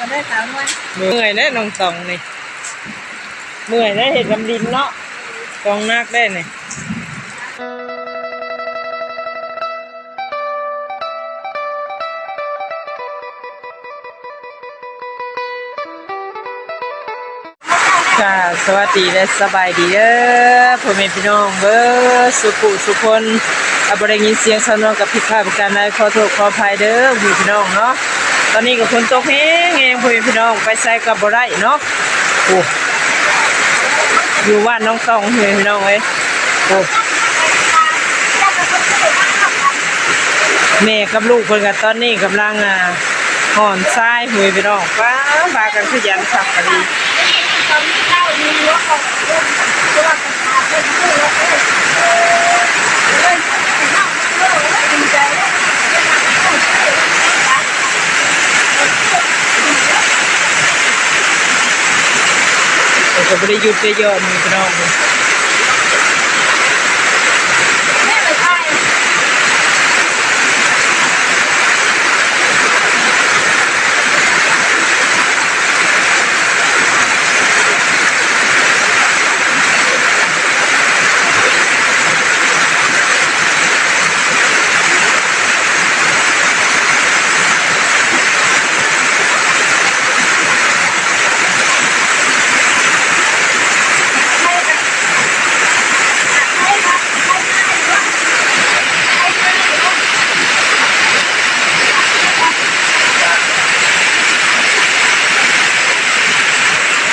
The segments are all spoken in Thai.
ก็ได้สาวน้อยเมื่อยแน่น้องตองนี่เมื่อยได้เห็ดลำดินเนาะตองนักได้นี่ค่ะสวัสดีและสบายดีเด้อพ่อแม่พี่น้องเบ้อสุขุสุคนอาบได้ยินเสียงสนองกับผิดพลาดประการใดขอโทษขออภัยเด้อพี่น้องเนาะ ตอนนี้ก็ฝนตกแห้งแห้งพี่น้องไปใส่กับบ่ได้เนาะโอ้อยู่บ้านน้องตองพี่น้องเอ้ยโอ้แม่กับลูกเพิ่นก็ตอนนี้กำลังอ่าห่อนทรายพี่พี่น้องป้าพากันขยันขับกันดี ตอนนี้เจ้ามีรั้วของเรื่องตัวกระถาเป็นผู้รับเองเล่นนอกเรื่องดีใจเลย แต่ก็ไม่ได้หยุดได้หย่อนมีพี่น้อง แม่ไม่ใช่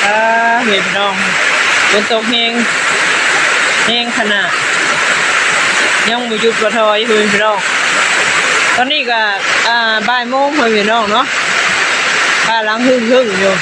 อ่าเห็น พี่น้องฝนตกแห้งแห้งขนาดยังม่หยุดประทอยเพื่อนพี่น้องตอนนี้ก็อ่าบ่ายโมงเพื่อนพี่น้องเนาะบ้าลังหึ่งหึ่งอยู่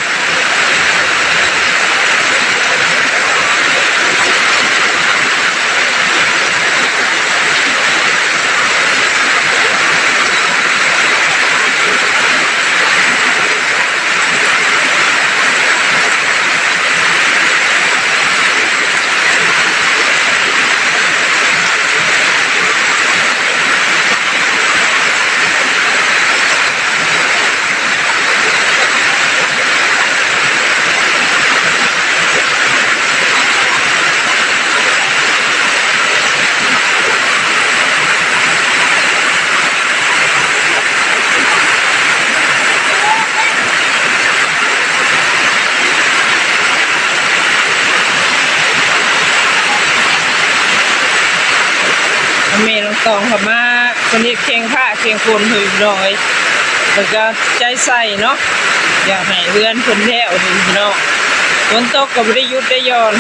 ตองเขามาคนนี้เคียงผ้าเคียงคนหือนพี่น้อยแล้วก็ใจใส่เนาะอยากให้เพื่อนคนแถวเนพี่น้องฝนตกก็ไม่ได้ยุดได้ยอน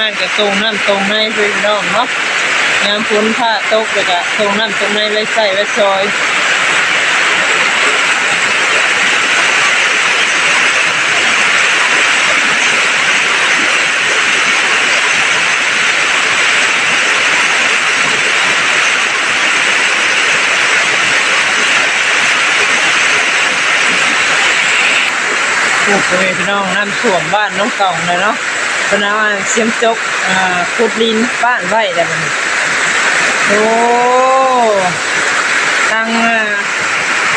นั้นก็ตรงนั่นตรงในเพื่อนพี่น้องเนาะยามฝนผ้าตกแล้วก็ตรงนั่นตรงในไว้ใส่ไว้ซอยโอ้โหพี่น้องน้ำท่วมบ้านน้องเก่าเลยเนาะ เป็นเอาเสียมจกอ่าขุดดินบ้านไว้แต่มันโอ้ทางอ่า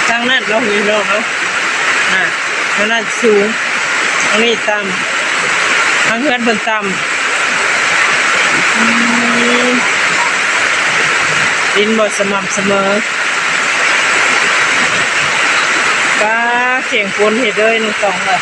ทางนั้นเราะพี่น้องเนาะอะทางนั้นสูงทางนี้ต่ำทางเพื่อนเพิ่นต่ำดินบ่สม่ำเสมอป้าเสียงฝนเห็ดเลยน้องตองเลย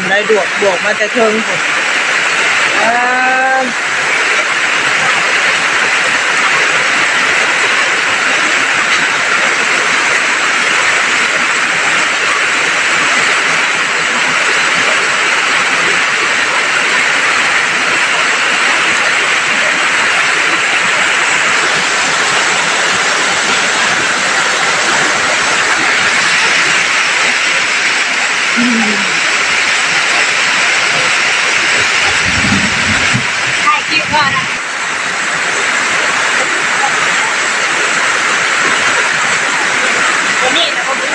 ำได้ดวกบวกมาแต่เทิงผม ค่ะนนี้นะผมรู้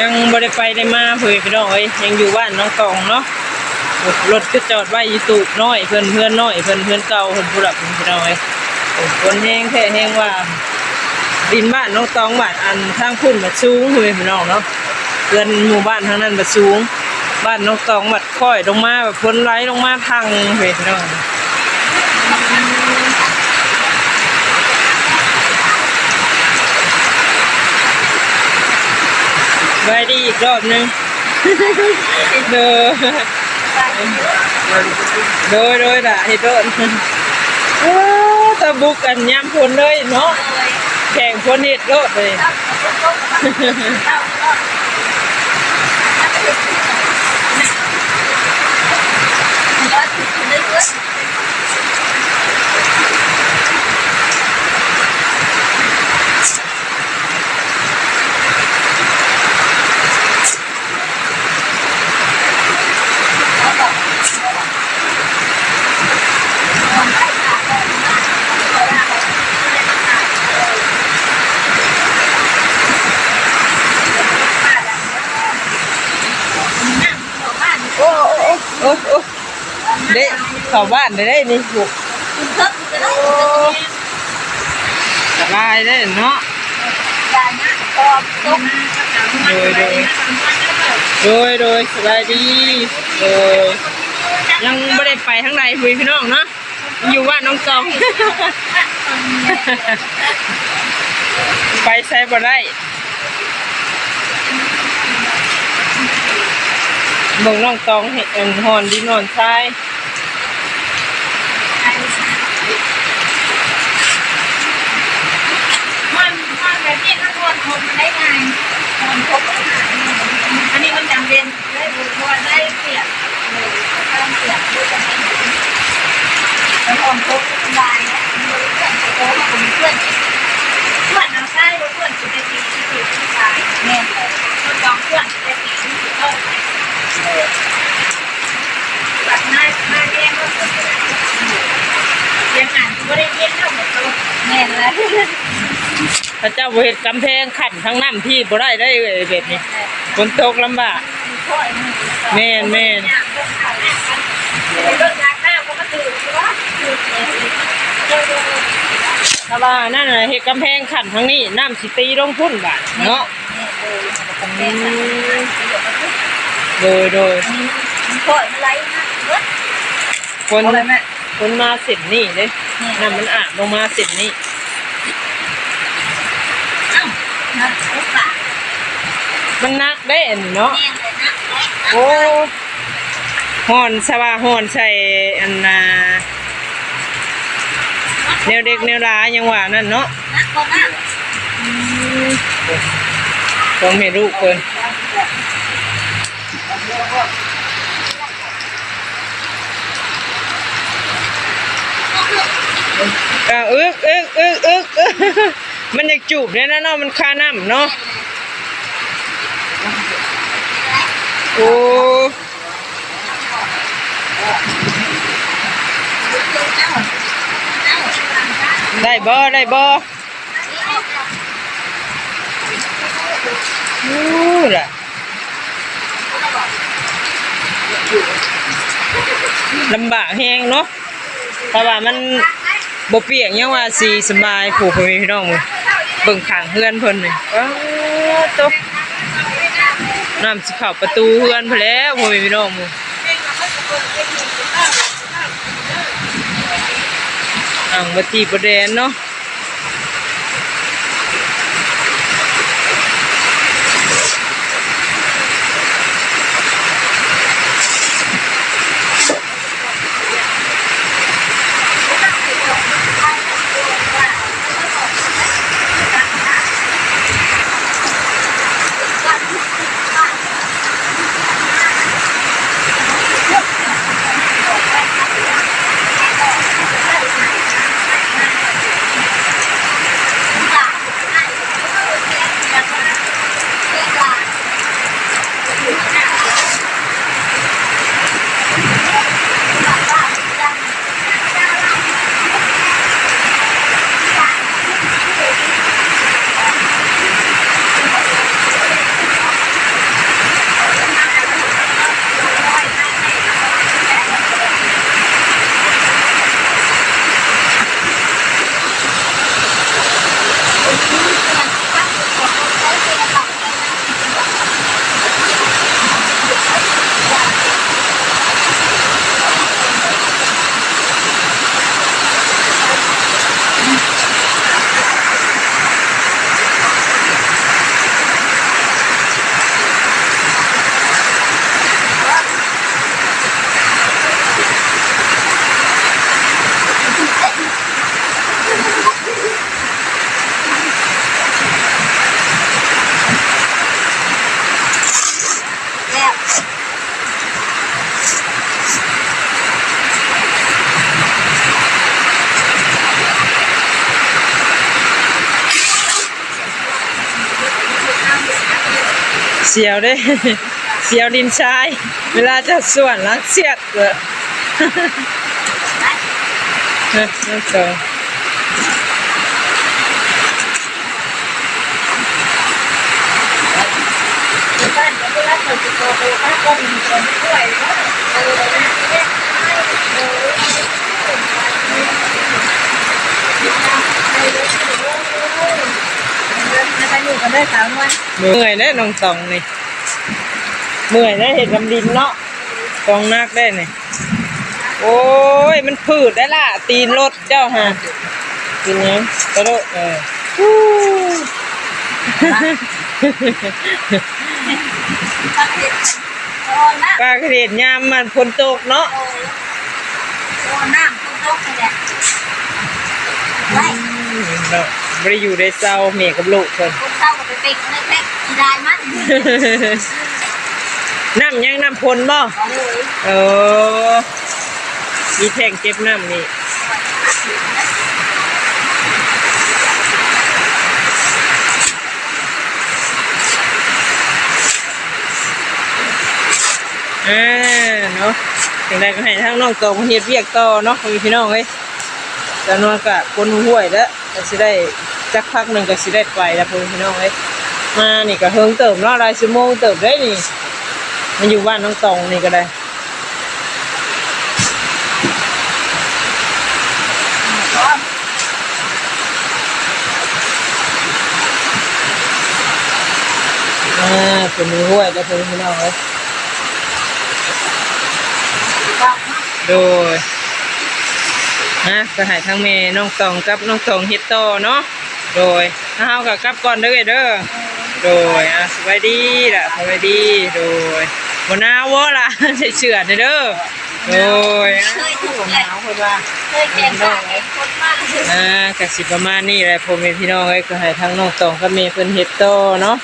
ยังบ่ได้ไปได้มาเพื่อนพี่น้องเอ้ยยังอยู่บ้านน้องตองเนาะรถก็จอดไว้อยู่ตูบน้อยเพื่อนเพื่อนน้อยเพื่อนเพื่อนเก่าเพื่อนผู้หลักพี่น้องเอ้ย คนแห้งแค่แห้งว่าดินบ้านน้องตองบ้านอันทางพุ่นบัดสูงเพื่อนพี่น้องเนาะเพื่อนหมู่บ้านทางนั้นบัดสูง บ้านน้องตองบัดค่อยลงมาแบบพ้นไหลลงมาทางเพื่อนพี่น้องไว้ดีอีกรอบนึงเด้อโดยโดยด่าให้โดนโอ้ตะ บุกกันยามพนเลยเนาะแข่งพนเห็ดโลดเลยอ้โอ้โอ้โอ้ เด็กเข้าบ้านได้ได้นี่บุกสบายได้เนาะโดยโดยโดยสบายดีโดยยังไม่ได้ไปทั้งในคุยพี่น้องเนาะอยู่ว่านน้องจอง ไปใช้บ่ได้เบิ่งน้องตองเห็นอันหอนดินหอนทราย มันมัน แบบนี้นทนได้ไงทนทบอันนี้มันจำเป็นได้ดูทวนได้เปียกต้องเปียกด้วยกันแล้วทนทบสบายนะมันเพื่อนโอ้มันเพื่อนเพื่อนเอาใช่ว่าเพื่อนจะไปตีที่ถูกที่ชายแน่เลยมันจองเพื่อนจะไปตีที่ถูกต้องแบบนายนายเรียนก็เป็นยังอ่านก็ได้เรียนเท่าหมดตัวแน่เลย พระเจ้าบ่เฮ็ดกำแพงขันทั้งน้ำที่บ่ได้ได้เลยแบบนี้ฝนตกลำบากแม่นแม่นถ้าว่านั่นน่ะเฮ็ดกำแพงขันทั้งนี้น้ำสิตีลงพุ่นบาดเนาะอืมโดยโดยคนคนมาเสร็จนี่เด้น้ำมันอาบลงมาเสร็จนี่ มันนักได้อันนี้เนาะโอ้หอนสว่าหอนใส่อันน่ะแนวเด็กแนวร้ายยังว่านั่นเนาะต้องให้ลูกเพิ่นอ่าอึกอึกอึกอึกอึก มันอยากจูบเนี่ยนะเนาะมันคาน้ำเนาะโอ้ได้บ่ได้บ่อู้ล่ะลำบากแฮงเนาะเพราะว่ามันบ่เปียกยังว่าสิสบายผู้พ่อแม่พี่น้องมื้อ เบิ่งขางเฮือนเพิ่นนี่อ้าวตกน้ำสิเข้าประตูเฮือนพอแล้วพ่อแม่พี่น้องมื้ออ่างบ่ตีบ่แดนเนาะ สียวเด้เสียวดินชาย เวลาจะส่วนแล้วเสียดเลยนะน้องสองบ้านก็รับเงินติดตัวไปบ้านก็มีคนช่วยเนาะเออเนี่ยเออมาจะอยู่ กันได้สามวันเมื่อยได้น้องตองนี่เมื่อยได้เห็นลำดินเนาะตองนักได้นี่โอ้ยมันผืดได้ล่ะ ตีนรถเจ้าฮะตีนยังตะโดดเออฮู้ตักเด็ดโอ้นะป้าก็เห็นยามมันฝนตกเนาะโอ้โอ้น้ำคุณตกเลยไว้ เนาะไม่ได้อยู่ได้เศร้าเมียกับลูกเพิ่นคุณเต้าก็ไปเป็นในแพ็กกีได้มันน้ำยังน้ำพลบ่เอาเลยเออมีแท่งเก็บน้ำนี่อ่าเนาะถึงได้ก็ให้ทั้งน้องโตมาเฮ็ดเวียกต่อเนาะพี่น้องเอ้ย แล้วนอนก็คนห้วยแล้วก็สิได้จักพักหนึ่งก็สิได้ไปแล้วพี่น้องเอ้ยมานี่ก็เฮิงเติมเนาะหลายชั่วโมงเติมได้นี่ มันอยู่บ้านน้องตองนี่ก็ได้อ่าเป็นมือห้วยแล้วเป็นพี่น้องเลยโดย นะก็ให้ทั้งเมน้องตองกับน้องตองเฮ็ดต่อเนาะโดยถ้าเฮากับกลับก่อนเด้อเด้อโดยอะสบายดีล่ะสบายดีโดยบ่หนาวบ่ล่ะใส่เสื้อเด้อเด้อโดยเคยถูกหเลยนาวเพิ่นว่าเคยแข่งขันคนมากอ่ากสิประมาณนี้แหละพ่อแม่พี่น้องเอ้ยก็ให้ทั้งน้องตองกับแม่เพิ่นเฮ็ดต่อเนาะ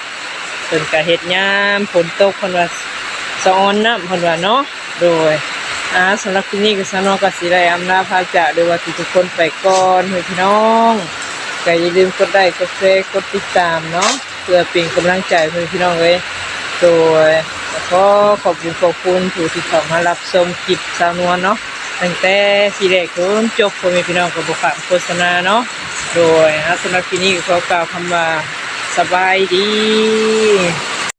เพิ่นก็เฮ็ดยามฝนตกเพิ่นว่าสะออนน้ำเพิ่นว่าเนาะโดย อ่าสำหรับที่นี่ก็สนองก็สิได้อำลาพาจากโดยว่าทุกคนไปก่อนพี่น้องก็อย่าลืมกดไลค์กดแชร์กดติดตามเนาะเพื่อเป็นกำลังใจพี่น้องเอ้ยโดยขอขอบคุณขอบคุณผู้ที่เข้ามารับชมคลิปสาวนวลเนาะตั้งแต่ทีแรกจนจบพ่อแม่พี่น้องกับบขามโฆษณาเนาะโดยสำหรับที่นี้ก็ขอกล่าวคำว่าสบายดี